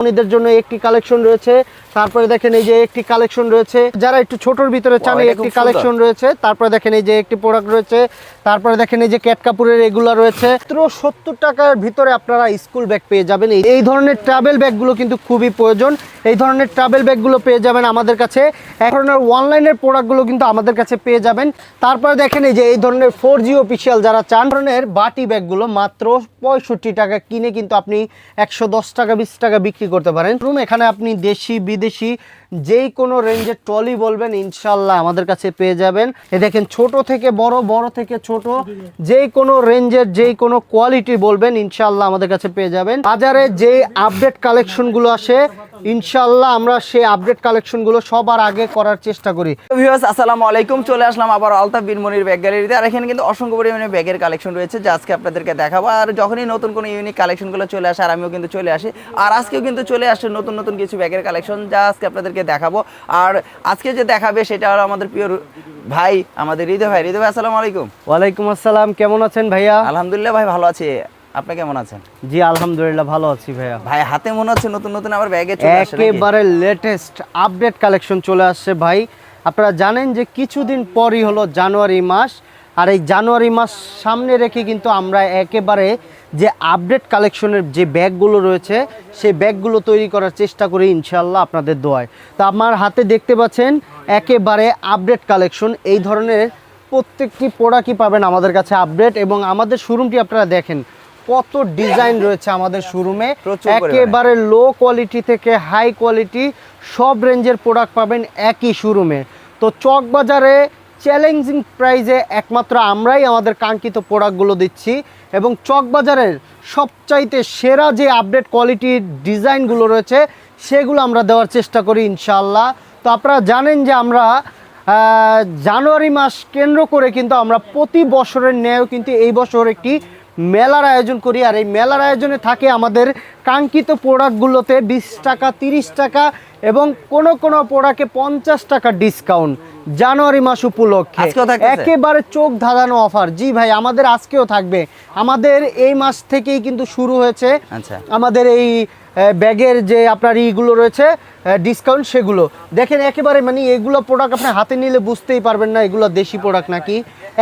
সোনামণিদের জন্য একটি কালেকশন রয়েছে। তারপরে দেখেন এই যে একটি কালেকশন রয়েছে। যারা একটু ছোটর ভিতরে চান একটি কালেকশন রয়েছে। তারপরে দেখেন এই যে একটি প্রোডাক্ট রয়েছে। তারপরে দেখেন এই যে ক্যাট কাপুরের এগুলো রয়েছে। সত্তর টাকার ভিতরে আপনারা স্কুল ব্যাগ পেয়ে যাবেন। এই- এই ধরনের ট্রাভেল ব্যাগগুলো কিন্তু খুবই প্রয়োজন। এই ধরনের ট্রাভেল ব্যাগগুলো পেয়ে যাবেন আমাদের কাছে। এক ধরনের অনলাইনের প্রোডাক্টগুলো কিন্তু আমাদের কাছে পেয়ে যাবেন। তারপরে দেখেন এই যে এই ধরনের ফোর জি অফিসিয়াল যারা চান ধরনের বাটি ব্যাগগুলো মাত্র পঁয়ষট্টি টাকা কিনে কিন্তু আপনি একশো দশ টাকা, বিশ টাকা বিক্রি করতে পারেন। রুম এখানে আপনি দেশি, বিদেশি যেই কোনো রেঞ্জের ট্রলি বলবেন ইনশাল্লাহ আমাদের কাছে পেয়ে যাবেন। এ দেখেন, ছোট থেকে বড় বড় থেকে ছোট যেই কোনো রেঞ্জের যেই কোনো কোয়ালিটি বলবেন ইনশাল্লাহ আমাদের কাছে পেয়ে যাবেন। বাজারে যে আপডেট কালেকশনগুলো আসে ইনশাল্লাহ আমরা সেই আপডেট কালেকশনগুলো সবার আগে করার চেষ্টা করি। ভিউয়ার্স আসসালামু আলাইকুম। চলে আসলাম আবার আলতাফ বিনমনির ব্যাগ গ্যালারিতে আর এখানে কিন্তু অসংখ্য পরিমাণে ব্যাগের কালেকশন রয়েছে যা আজকে আপনাদেরকে দেখাবো। আর যখনই নতুন কোনো ইউনিক কালেকশনগুলো চলে আসে আর আমিও কিন্তু চলে আসি। আর আজকেও কিন্তু চলে আসে নতুন নতুন কিছু ব্যাগের কালেকশন যা আজকে আপনাদেরকে দেখাবো। আর আজকে যে দেখাবে সেটা হলো আমাদের প্রিয় ভাই আমাদের হৃদয় ভাই। হৃদয় ভাই আসসালামু আলাইকুম। ওয়ালাইকুম আসসালাম। কেমন আছেন ভাইয়া? আলহামদুলিল্লাহ ভাই ভালো আছি। আপনি কেমন আছেন? জি আলহামদুলিল্লাহ ভালো আছি ভাইয়া। ভাই হাতে মনে হচ্ছে নতুন নতুন আবার ব্যাগে চলে আসে নাকি? একেবারে লেটেস্ট আপডেট কালেকশন চলে আসছে ভাই। আপনারা জানেন যে কিছুদিন পরই হলো জানুয়ারি মাস আর এই জানুয়ারি মাস সামনে রেখে কিন্তু আমরা একেবারে যে আপডেট কালেকশনের যে ব্যাগগুলো রয়েছে সেই ব্যাগগুলো তৈরি করার চেষ্টা করি ইনশাল্লাহ আপনাদের দোয়ায়। তো আমার হাতে দেখতে পাচ্ছেন একেবারে আপডেট কালেকশন এই ধরনের প্রত্যেকটি প্রোডাক্টই পাবেন আমাদের কাছে আপডেট এবং আমাদের শোরুমটি আপনারা দেখেন। কত ডিজাইন রয়েছে আমাদের শোরুমে। একেবারে লো কোয়ালিটি থেকে হাই কোয়ালিটি সব রেঞ্জের প্রোডাক্ট পাবেন একই শোরুমে। তো চক বাজারে চ্যালেঞ্জিং প্রাইজে একমাত্র আমরাই আমাদের কাঙ্ক্ষিত প্রোডাক্টগুলো দিচ্ছি এবং চক বাজারের সবচাইতে সেরা যে আপডেট কোয়ালিটির ডিজাইনগুলো রয়েছে সেগুলো আমরা দেওয়ার চেষ্টা করি ইনশাল্লাহ তো আপনারা জানেন যে আমরা জানুয়ারি মাস কেন্দ্র করে কিন্তু আমরা প্রতি বছরের ন্যায়ও কিন্তু এই বছর একটি মেলার আয়োজন করি আর এই মেলার আয়োজনে থাকে আমাদের কাঙ্ক্ষিত প্রোডাক্টগুলোতে বিশ টাকা তিরিশ টাকা এবং কোন কোন প্রোডাক্টে পঞ্চাশ টাকা ডিসকাউন্ট। জানুয়ারি মাস উপলক্ষে। একেবারে চোখ ধাঁধানো অফার। জি ভাই আমাদের আজকেও থাকবে। আমাদের এই মাস থেকেই কিন্তু শুরু হয়েছে। আচ্ছা। আমাদের এই ব্যাগের যে আপনার ইগুলো রয়েছে ডিসকাউন্ট সেগুলো। দেখেন একেবারে মানে এগুলো প্রোডাক্ট আপনি হাতে নিলে বুঝতেই পারবেন না এগুলো দেশি প্রোডাক্ট নাকি।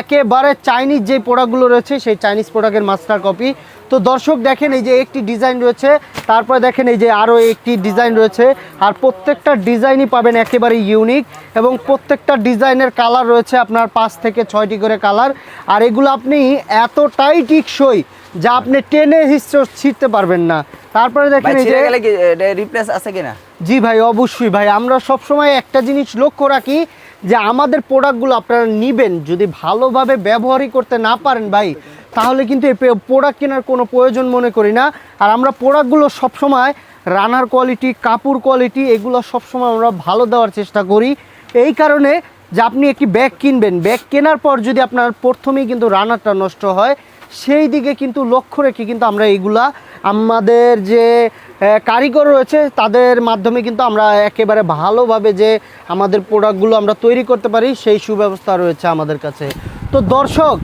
একেবারে চাইনিজ যে প্রোডাক্টগুলো রয়েছে, সেই চাইনিজ প্রোডাক্টের মাস্টার কপি তো দর্শক দেখেন এই যে একটি ডিজাইন রয়েছে, তারপরে দেখেন এই যে আরও একটি ডিজাইন রয়েছে। আর প্রত্যেকটা ডিজাইনই পাবেন একেবারে ইউনিক এবং প্রত্যেকটা ডিজাইনের কালার রয়েছে আপনার পাঁচ থেকে ছয়টি করে কালার আর এগুলো আপনি এতটাই টিকসই যা আপনি টেনে ছিঁড়তে পারবেন না। তারপরে দেখেন এই যে রিপ্লেস আছে কিনা? জি ভাই অবশ্যই ভাই আমরা সবসময় একটা জিনিস লক্ষ্য রাখি যে আমাদের প্রোডাক্টগুলো আপনারা নিবেন যদি ভালোভাবে ব্যবহারই করতে না পারেন ভাই তাহলে কিন্তু এই প্রোডাক্ট কেনার কোনো প্রয়োজন মনে করি না। আর আমরা প্রোডাক্টগুলো সবসময় রানার কোয়ালিটি কাপড় কোয়ালিটি এগুলো সবসময় আমরা ভালো দেওয়ার চেষ্টা করি। এই কারণে যে আপনি একটি ব্যাগ কিনবেন ব্যাগ কেনার পর যদি আপনার প্রথমেই কিন্তু রানারটা নষ্ট হয় সেই দিকে কিন্তু লক্ষ্য রেখে কিন্তু আমরা এইগুলা, আমাদের যে কারিগর রয়েছে, তাদের মাধ্যমে কিন্তু আমরা একেবারে ভালোভাবে যে, আমাদের প্রোডাক্টগুলো আমরা তৈরি করতে পারি, সেই সুব্যবস্থা রয়েছে আমাদের কাছে। তো দর্শক,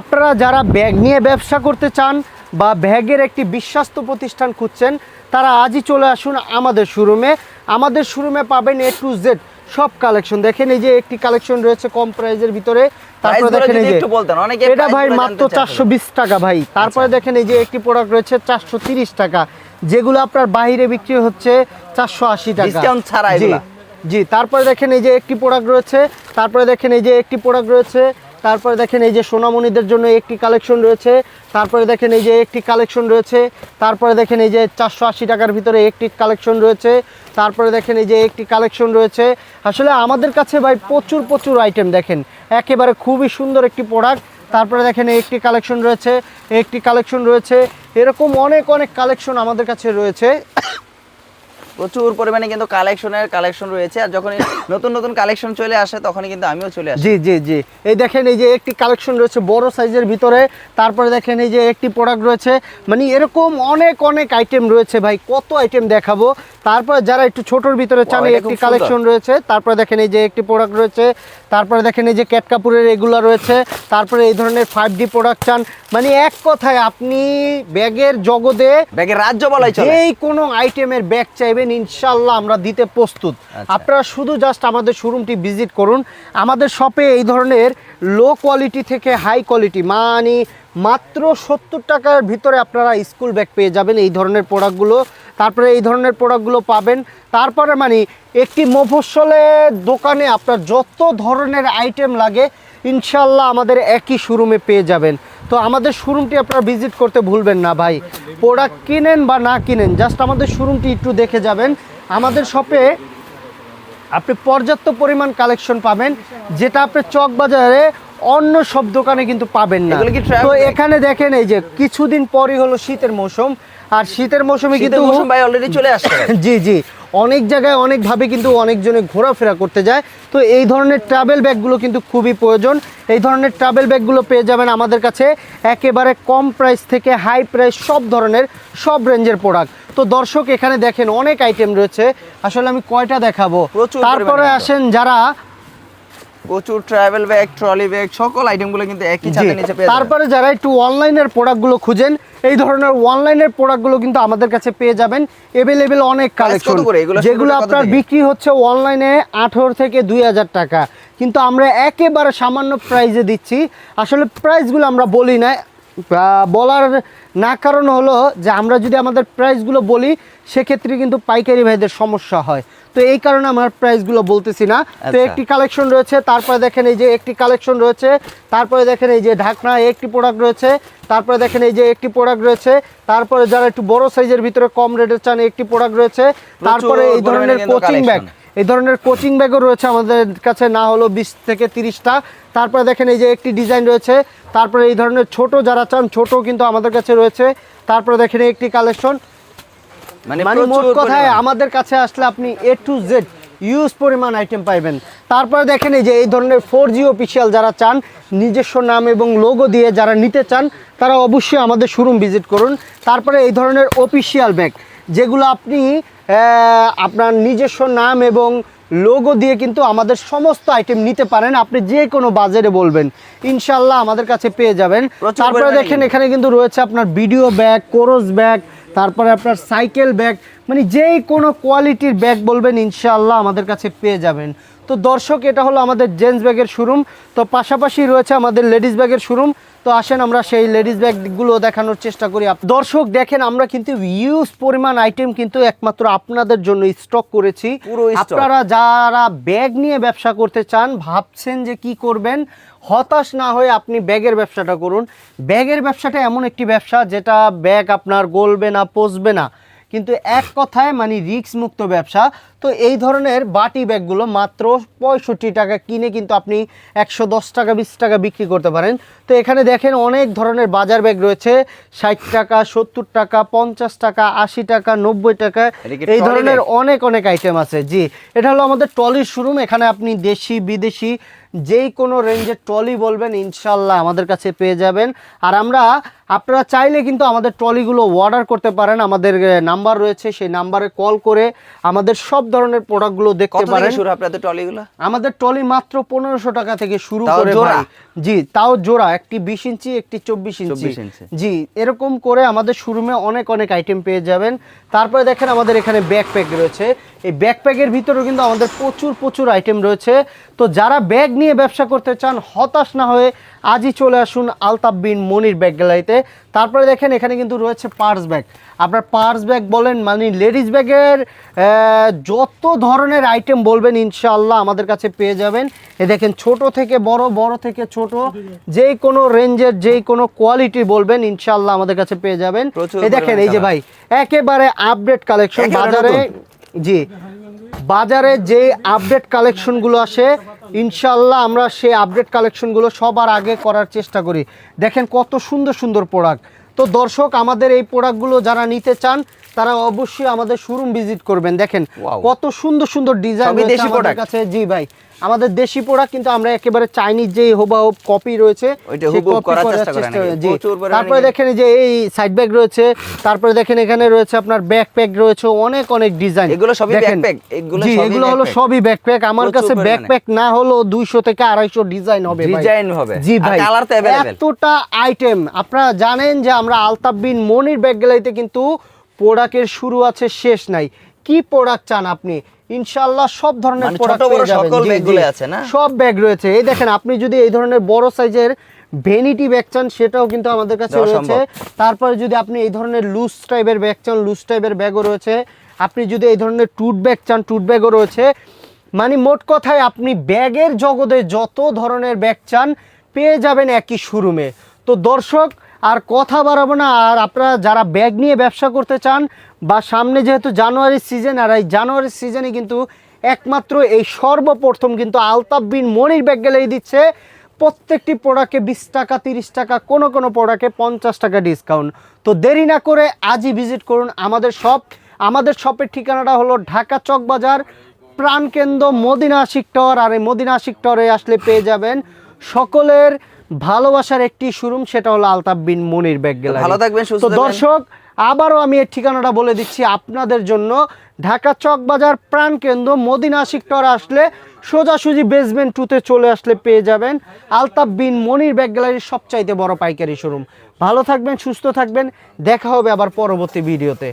আপনারা যারা ব্যাগ নিয়ে ব্যবসা করতে চান বা ব্যাগের একটি বিশ্বাস্ত প্রতিষ্ঠান খুঁজছেন, তারা আজই চলে আসুন আমাদের শোরুমে। আমাদের শোরুমে পাবেন এ টু জেড সব কালেকশন। দেখেন এই যে একটি কালেকশন রয়েছে কম প্রাইজের ভিতরে। তারপরে দেখেন এই যে একটু বলতেন, অনেকে এটা ভাই মাত্র। চারশো টাকা ভাই। তারপরে দেখেন এই যে একটি প্রোডাক্ট রয়েছে চারশো তিরিশ টাকা। যেগুলো আপনার বাইরে বিক্রি হচ্ছে চারশো আশি টাকা। ডিসকাউন্ট ছাড়া জি জি তারপরে দেখেন এই যে একটি প্রোডাক্ট রয়েছে তারপরে দেখেন এই যে একটি প্রোডাক্ট রয়েছে তারপরে দেখেন এই যে সোনামণিদের জন্য একটি কালেকশন রয়েছে। তারপরে দেখেন এই যে একটি কালেকশন রয়েছে। তারপরে দেখেন এই যে চারশো আশি টাকার ভিতরে একটি কালেকশন রয়েছে। তারপরে দেখেন এই যে একটি কালেকশন রয়েছে। আসলে আমাদের কাছে ভাই প্রচুর প্রচুর আইটেম দেখেন। একেবারে খুবই সুন্দর একটি প্রোডাক্ট তারপরে দেখেন একটি কালেকশন রয়েছে। একটি কালেকশন রয়েছে। এরকম অনেক অনেক কালেকশন আমাদের কাছে রয়েছে। প্রচুর পরিমাণে কিন্তু কালেকশনের কালেকশন রয়েছে। আর যখন নতুন নতুন কালেকশন চলে আসে তখনই কিন্তু আমিও চলে আসি। জি জি জি। এই দেখেন এই যে একটি কালেকশন রয়েছে বড় সাইজের ভিতরে। তারপরে দেখেন এই যে একটি প্রোডাক্ট রয়েছে। মানে এরকম অনেক অনেক আইটেম রয়েছে ভাই। কত আইটেম দেখাবো? তারপরে যারা একটু ছোটোর ভিতরে চান এই একটি কালেকশন রয়েছে। তারপরে দেখেন এই যে একটি প্রোডাক্ট রয়েছে তারপরে দেখেন এই যে ক্যাট কাপুরের এগুলো রয়েছে তারপরে এই ধরনের ফাইভ ডি প্রোডাক্ট চান। মানে এক কথায় আপনি ব্যাগের জগতে ব্যাগের রাজ্য বলাই চলে। যেই কোনো আইটেমের ব্যাগ চাইবেন ইনশাল্লাহ আমরা দিতে প্রস্তুত। আচ্ছা। আপনারা শুধু জাস্ট আমাদের শোরুমটি ভিজিট করুন। আমাদের শপে এই ধরনের লো কোয়ালিটি থেকে হাই কোয়ালিটি মানে মাত্র সত্তর টাকার ভিতরে আপনারা স্কুল ব্যাগ পেয়ে যাবেন এই ধরনের প্রোডাক্টগুলো তারপরে এই ধরনের প্রোডাক্টগুলো পাবেন। তারপরে মানে একটি মফস্বলের দোকানে আপনার যত ধরনের আইটেম লাগে ইনশাল্লাহ আমাদের একই শোরুমে পেয়ে যাবেন। তো আমাদের শোরুমটি আপনারা ভিজিট করতে ভুলবেন না ভাই। প্রোডাক্ট কিনেন বা না কিনেন জাস্ট আমাদের শোরুমটি একটু দেখে যাবেন। আমাদের শপে আপনি পর্যাপ্ত পরিমাণ কালেকশন পাবেন, যেটা আপনি চক বাজারে অন্য সব দোকানে কিন্তু পাবেন না। তো এখানে দেখেন এই যে কিছুদিন পরই হলো শীতের মৌসুম আর শীতের মৌসুমে কিন্তু কিন্তু ভাই অলরেডি চলে আসছে। জি জি। অনেক জায়গায় অনেকভাবে কিন্তু অনেকজনে ঘোরাফেরা করতে যায়। তো এই ধরনের ট্রাভেল ব্যাগগুলো কিন্তু খুবই প্রয়োজন। এই ধরনের ট্রাভেল ব্যাগগুলো পেয়ে যাবেন আমাদের কাছে একেবারে কম প্রাইস থেকে হাই প্রাইস সব ধরনের সব রেঞ্জের প্রোডাক্ট তো দর্শক এখানে দেখেন অনেক আইটেম রয়েছে। আসলে আমি কয়টা দেখাবো? তারপরে আসেন যারা প্রচুর ট্রাভেল ব্যাগ ট্রলি ব্যাগ সকল আইটেমগুলো কিন্তু একই ছাদের নিচে পেয়ে তারপরে যারা একটু অনলাইনের প্রোডাক্টগুলো খুঁজেন এই ধরনের অনলাইনের প্রোডাক্টগুলো কিন্তু আমাদের কাছে পেয়ে যাবেন। এভেলেবেল অনেক কালেকশন? যেগুলো আপনার বিক্রি হচ্ছে অনলাইনে আঠেরো থেকে দুই হাজার টাকা। কিন্তু আমরা একেবারে সামান্য প্রাইজে দিচ্ছি। আসলে প্রাইসগুলো আমরা বলি না। বলার না কারণ হলো যে আমরা যদি আমাদের প্রাইসগুলো বলি সেক্ষেত্রে কিন্তু পাইকারি ভাইদের সমস্যা হয় তো এই কারণে আমার প্রাইসগুলো বলতেছি না তো আচ্ছা। একটি কালেকশন রয়েছে তারপরে দেখেন এই যে একটি কালেকশন রয়েছে তারপরে দেখেন এই যে ঢাকনা একটি প্রোডাক্ট রয়েছে তারপরে দেখেন এই যে একটি প্রোডাক্ট রয়েছে তারপরে যারা একটু বড় সাইজের ভিতরে কম রেটের চান একটি প্রোডাক্ট রয়েছে তারপরে এই ধরনের কোচিং ব্যাগ। এই ধরনের কোচিং ব্যাগও রয়েছে আমাদের কাছে না হলো বিশ থেকে তিরিশটা। তারপরে দেখেন এই যে একটি ডিজাইন রয়েছে তারপরে এই ধরনের ছোট যারা চান ছোট কিন্তু আমাদের কাছে রয়েছে। তারপরে দেখেন একটি কালেকশন মানে মানে মোট কথায় আমাদের কাছে আসলে আপনি এ টু জেড ইউজ পরিমাণ আইটেম পাইবেন। তারপরে দেখেন এই যে এই ধরনের ফোর জি অফিসিয়াল যারা চান নিজস্ব নাম এবং লোগো দিয়ে যারা নিতে চান তারা অবশ্যই আমাদের শোরুম ভিজিট করুন। তারপরে এই ধরনের অফিসিয়াল ব্যাগ যেগুলো আপনি আপনার নিজস্ব নাম এবং লোগো দিয়ে কিন্তু আমাদের সমস্ত আইটেম নিতে পারেন। আপনি যে কোনো বাজারে বলবেন ইনশাল্লাহ আমাদের কাছে পেয়ে যাবেন। তারপরে দেখেন এখানে কিন্তু রয়েছে আপনার ভিডিও ব্যাগ কোরস ব্যাগ তারপরে আপনার সাইকেল ব্যাগ মানে যেই কোনো কোয়ালিটির ব্যাগ বলবেন ইনশাআল্লাহ আমাদের কাছে পেয়ে যাবেন। তো দর্শক এটা হলো আমাদের জেন্টস ব্যাগের শোরুম তো পাশাপাশি রয়েছে আমাদের লেডিস ব্যাগের শোরুম তো আসেন আমরা সেই লেডিস ব্যাগগুলো দেখানোর চেষ্টা করি। দর্শক দেখেন আমরা কিন্তু ইউজ পরিমাণ আইটেম কিন্তু একমাত্র আপনাদের জন্য স্টক করেছি। আপনারা যারা ব্যাগ নিয়ে ব্যবসা করতে চান ভাবছেন যে কি করবেন হতাশ না হয়ে আপনি ব্যাগের ব্যবসাটা করুন। ব্যাগের ব্যবসাটা এমন একটি ব্যবসা যেটা ব্যাগ আপনার গলবে না পচবে না। কিন্তু এক কথায় মানে রিস্ক মুক্ত ব্যবসা। তো এই ধরনের বাটি ব্যাগগুলো মাত্র পঁয়ষট্টি টাকা কিনে কিন্তু আপনি একশো দশ টাকা বিশ টাকা বিক্রি করতে পারেন। তো এখানে দেখেন অনেক ধরনের বাজার ব্যাগ রয়েছে। ষাট টাকা সত্তর টাকা পঞ্চাশ টাকা আশি টাকা নব্বই টাকা। এই ধরনের অনেক অনেক আইটেম আছে। জি এটা হলো আমাদের ট্রলির শোরুম। এখানে আপনি দেশি বিদেশি যেই কোনো রেঞ্জের ট্রলি বলবেন ইনশাল্লাহ আমাদের কাছে পেয়ে যাবেন। আর আমরা আপনারা চাইলে কিন্তু আমাদের ট্রলিগুলো অর্ডার করতে পারেন। আমাদের নাম্বার রয়েছে। সেই নাম্বারে কল করে আমাদের সব ধরনের প্রোডাক্টগুলো দেখতে পারেন। শুরু আপনাদের ট্রলিগুলো আমাদের ট্রলি মাত্র পনেরোশো টাকা থেকে শুরু করে জোড়া? জি তাও জোড়া। একটি বিশ ইঞ্চি একটি চব্বিশ ইঞ্চি। 24 ইঞ্চি। জি এরকম করে আমাদের শোরুমে অনেক অনেক আইটেম পেয়ে যাবেন। তারপরে দেখেন আমাদের এখানে ব্যাকপ্যাক রয়েছে। এই ব্যাকপ্যাকের ভিতরেও কিন্তু আমাদের প্রচুর প্রচুর আইটেম রয়েছে। তো যারা ব্যাগ নিয়ে ব্যবসা করতে চান হতাশ না হয়ে আজই চলে আসুন আলতাফ বিন মনির ব্যাগ গ্যালারিতে। তারপরে দেখেন এখানে কিন্তু রয়েছে পার্স ব্যাগ। আপনার পার্স ব্যাগ বলেন মানে লেডিস ব্যাগের যত ধরনের আইটেম বলবেন ইনশাআল্লাহ আমাদের কাছে পেয়ে যাবেন। এ দেখেন ছোট থেকে বড় বড় থেকে ছোট যেই কোনো রেঞ্জের যেই কোনো কোয়ালিটি বলবেন ইনশাআল্লাহ আমাদের কাছে পেয়ে যাবেন। এ দেখেন এই যে ভাই একেবারে আপডেট কালেকশন বাজারে। জি। বাজারে যে আপডেট কালেকশনগুলো আসে ইনশাল্লাহ আমরা সেই আপডেট কালেকশনগুলো সবার আগে করার চেষ্টা করি। দেখেন কত সুন্দর সুন্দর প্রোডাক্ট তো দর্শক, আমাদের এই প্রোডাক্টগুলো যারা নিতে চান তারা অবশ্যই আমাদের শোরুম ভিজিট করবেন দেখেন কত সুন্দর সুন্দর ডিজাইন দেশি product? কাছে জি ভাই আমাদের দেশি প্রোডাক্ট কিন্তু আমরা একেবারে চাইনিজ যে হুবাহুব কপি রয়েছে তারপরে দেখেন যে এই সাইড ব্যাগ রয়েছে তারপরে দেখেন এখানে রয়েছে আপনার ব্যাকপ্যাক রয়েছে অনেক অনেক ডিজাইন এগুলো সবই backpack? এগুলো জি সবই এগুলো হলো? সবই ব্যাকপ্যাক আমার কাছে। ব্যাকপ্যাক না হলো দুইশো থেকে আড়াইশো ডিজাইন হবে ভাই। Design হবে। জি ভাই colour তো available। এতটা আইটেম আপনারা জানেন যে আমরা আলতাফ বিন মনির ব্যাগ গ্যালারিতে কিন্তু প্রোডাক্টের শুরু আছে শেষ নাই। কি প্রোডাক্ট চান আপনি? ইনশাল্লাহ সব ধরনের মানে প্রোডাক্ট পেয়ে যাবেন। সকল ব্যাগগুলো আছে না? সব ব্যাগ রয়েছে। এই দেখেন আপনি যদি এই ধরনের বড় সাইজের ভেনিটি ব্যাগ চান সেটাও কিন্তু আমাদের কাছে রয়েছে। তারপরে যদি আপনি এই ধরনের লুজ টাইপের ব্যাগ চান লুজ টাইপের ব্যাগও রয়েছে। আপনি যদি এই ধরনের টুট ব্যাগ চান টুট ব্যাগও রয়েছে। মানে মোট কথায় আপনি ব্যাগের জগতে যত ধরনের ব্যাগ চান পেয়ে যাবেন একই শোরুমে। তো দর্শক আর কথা বাড়াবো না, আর আপনারা যারা ব্যাগ নিয়ে ব্যবসা করতে চান বা সামনে যেহেতু জানুয়ারির সিজন আর এই জানুয়ারির সিজনে কিন্তু একমাত্র এই সর্বপ্রথম কিন্তু আলতাফ বিন মনির ব্যাগ গ্যালারি দিচ্ছে। প্রত্যেকটি প্রোডাক্টে বিশ টাকা, তিরিশ টাকা, কোনো কোনো প্রোডাক্টে পঞ্চাশ টাকা ডিসকাউন্ট তো দেরি না করে আজই ভিজিট করুন আমাদের শপ আমাদের শপের ঠিকানাটা হলো ঢাকা চকবাজার প্রাণকেন্দ্র মদিনা আশিক টাওয়ার আর এই মদিনা আশিক টাওয়ারে আসলে পেয়ে যাবেন সকলের ভালোবাসার একটি শোরুম সেটা হলো আলতাফ বিন মনির ব্যাগ গ্যালারি। ভালো থাকবেন, সুস্থ তো দর্শক আবারও আমি এর ঠিকানাটা বলে দিচ্ছি আপনাদের জন্য। ঢাকা চকবাজার প্রাণকেন্দ্র মদিনা আশিক টাওয়ার আসলে সোজাসুজি বেসমেন্ট টুতে চলে আসলে পেয়ে যাবেন আলতাফ বিন মনির ব্যাগ গ্যালারির সবচাইতে বড় পাইকারি শোরুম ভালো থাকবেন সুস্থ থাকবেন দেখা হবে আবার পরবর্তী ভিডিওতে